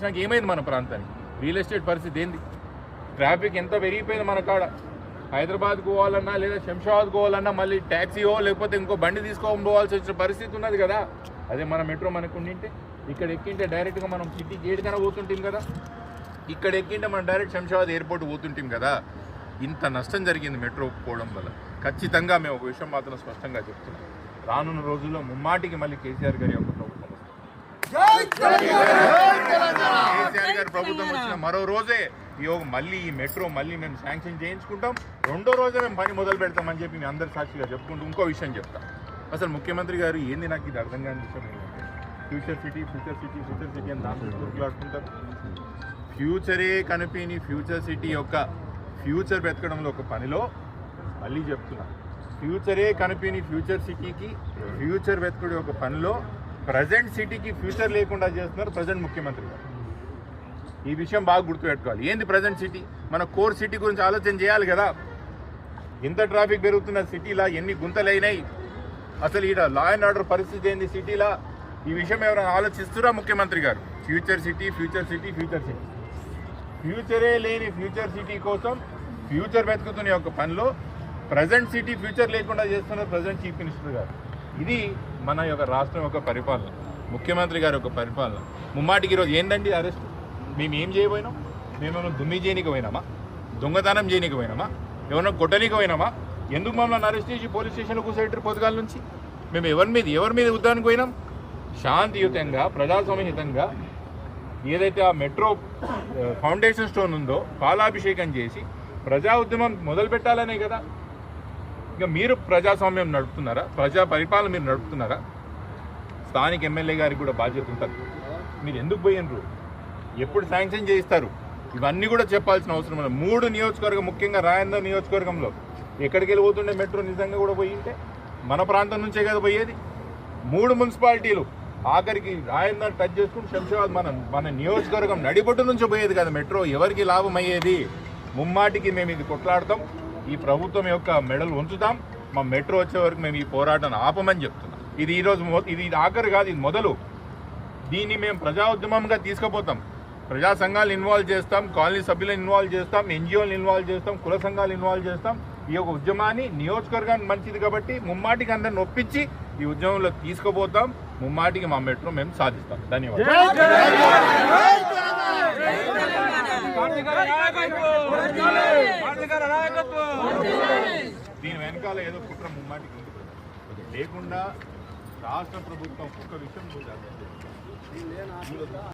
చేసినాక ఏమైంది మన ప్రాంతానికి? రియల్ ఎస్టేట్ పరిస్థితి ఏంది? ట్రాఫిక్ ఎంత పెరిగిపోయింది మన కాడ? హైదరాబాద్ పోవాలన్నా లేదా శంషాబాద్ పోవాలన్నా మళ్ళీ ట్యాక్సీయో లేకపోతే ఇంకో బండి తీసుకొని పోవాల్సి వచ్చిన పరిస్థితి ఉన్నది కదా? అదే మన మెట్రో మనకు ఉండింటే ఇక్కడ ఎక్కింటే డైరెక్ట్గా మనం సిటీ గేట్ కన్నా పోతుంటాం కదా? ఇక్కడ ఎక్కింటే మనం డైరెక్ట్ శంషాబాద్ ఎయిర్పోర్ట్ పోతుంటాం కదా? ఇంత నష్టం జరిగింది మెట్రో పోవడం వల్ల. ఖచ్చితంగా మేము ఒక విషయం మాత్రం స్పష్టంగా చెప్తున్నాం. రానున్న రోజుల్లో ముమ్మాటికి మళ్ళీ కేసీఆర్ గారి యొక్క ప్రభుత్వం వస్తుంది. గారి ప్రభుత్వం వచ్చిన మరో రోజే ఈ మళ్ళీ ఈ మెట్రో మళ్ళీ మేము శాంక్షన్ చేయించుకుంటాం. రెండో రోజే మేము పని మొదలు పెడతామని చెప్పి మీ అందరి సాక్షిగా చెప్పుకుంటూ ఇంకో విషయం చెప్తాం. అసలు ముఖ్యమంత్రి గారు ఏంది నాకు ఇది అర్థం కాని విషయం ఏంటంటే future city future city future city అని దాంట్లో గుర్తులాడుకుంటారు ఫ్యూచరే కనిపిని ఫ్యూచర్ సిటీ యొక్క ఫ్యూచర్ వెతకడంలో ఒక పనిలో మళ్ళీ చెప్తున్నా. ఫ్యూచరే కనిపిని ఫ్యూచర్ సిటీకి ఫ్యూచర్ వెతకడం ఒక పనిలో ప్రజెంట్ సిటీకి ఫ్యూచర్ లేకుండా చేస్తున్నారు ప్రజెంట్ ముఖ్యమంత్రి గారు. ఈ విషయం బాగా గుర్తుపెట్టుకోవాలి. ఏంది ప్రజెంట్ సిటీ మన కోర్ సిటీ గురించి ఆలోచన చేయాలి కదా. ఎంత ట్రాఫిక్ పెరుగుతున్న సిటీలా ఎన్ని గుంతలైనాయి? అసలు ఈడ లా అండ్ ఆర్డర్ పరిస్థితి ఏంది సిటీలా ఈ విషయం ఎవరైనా ఆలోచిస్తురా ముఖ్యమంత్రి గారు? Future city future city future city ఫ్యూచరే లేని ఫ్యూచర్ సిటీ కోసం ఫ్యూచర్ వెతుకుతున్న ఒక పనిలో ప్రజెంట్ సిటీ ఫ్యూచర్ లేకుండా చేస్తున్న ప్రజెంట్ చీఫ్ మినిస్టర్ గారు. ఇది మన యొక్క రాష్ట్రం యొక్క పరిపాలన. ముఖ్యమంత్రి గారి యొక్క పరిపాలన. ముమ్మాటికి ఈరోజు ఏంటండి అరెస్ట్ మేము ఏం చేయబోయినాం? మేమేమో దుమ్మి చేయనికి పోయినామా? దొంగతనం చేయనికి పోయినామా? ఏమన్నా కొట్టనికి పోయినామా? ఎందుకు మమ్మల్ని అరెస్ట్ చేసి పోలీస్ స్టేషన్లో కూర్చోబెట్టారు పొద్దుగాల నుంచి? మేము ఎవరి మీద ఎవరి మీద ఉద్దానికి పోయినాం? శాంతియుతంగా ప్రజాస్వామ్యహితంగా ఏదైతే ఆ మెట్రో ఫౌండేషన్ స్టోన్ ఉందో పాలాభిషేకం చేసి ప్రజా ఉద్యమం మొదలు పెట్టాలనే కదా? ఇక మీరు ప్రజాస్వామ్యం నడుపుతున్నారా? ప్రజా పరిపాలన మీరు నడుపుతున్నారా? స్థానిక ఎమ్మెల్యే గారికి కూడా బాధ్యత ఉంటుంది. మీరు ఎందుకు పోయినరు ఎప్పుడు శాంక్షన్ చేయిస్తారు? ఇవన్నీ కూడా చెప్పాల్సిన అవసరం లేదు. మూడు నియోజకవర్గం ముఖ్యంగా రాయందర్ నియోజకవర్గంలో ఎక్కడికి వెళ్ళిపోతుండే మెట్రో నిజంగా కూడా పోయింటే మన ప్రాంతం నుంచే కదా పోయేది? మూడు మున్సిపాలిటీలు. ఆఖరికి రాయందర్ టచ్ చేసుకుని శంషాబాద్ మన మన నియోజకవర్గం నడిబొట్టు నుంచి పోయేది కదా మెట్రో. ఎవరికి లాభం అయ్యేది? ముమ్మాటికి మేము ఇది కొట్లాడతాం. ఈ ప్రభుత్వం యొక్క మెడలు ఉంచుతాం. మా మెట్రో వచ్చే వరకు మేము ఈ పోరాటం ఆపమని చెప్తున్నాం. ఇది ఈరోజు ఇది ఆఖరి కాదు ఇది మొదలు. దీన్ని మేము ప్రజా ఉద్యమంగా తీసుకుపోతాం. ప్రజా సంఘాలు ఇన్వాల్వ్ చేస్తాం కాలనీ సభ్యులను ఇన్వాల్వ్ చేస్తాం ఎన్జిఓలను ఇన్వాల్వ్ చేస్తాం కుల సంఘాలు ఇన్వాల్వ్ చేస్తాం. ఈ యొక్క ఉద్యమాన్ని నియోజకవర్గానికి మంచిది కాబట్టి ముమ్మాటికి అందరిని ఒప్పించి ఈ ఉద్యమంలో తీసుకుపోతాం. ముమ్మాటికి మా మెట్రో మేము సాధిస్తాం. ధన్యవాదాలు. దీని వెనకాల ఏదో కుట్ర ముమ్మాటికి లేకుండా రాష్ట్ర ప్రభుత్వం ఒక్క విషయం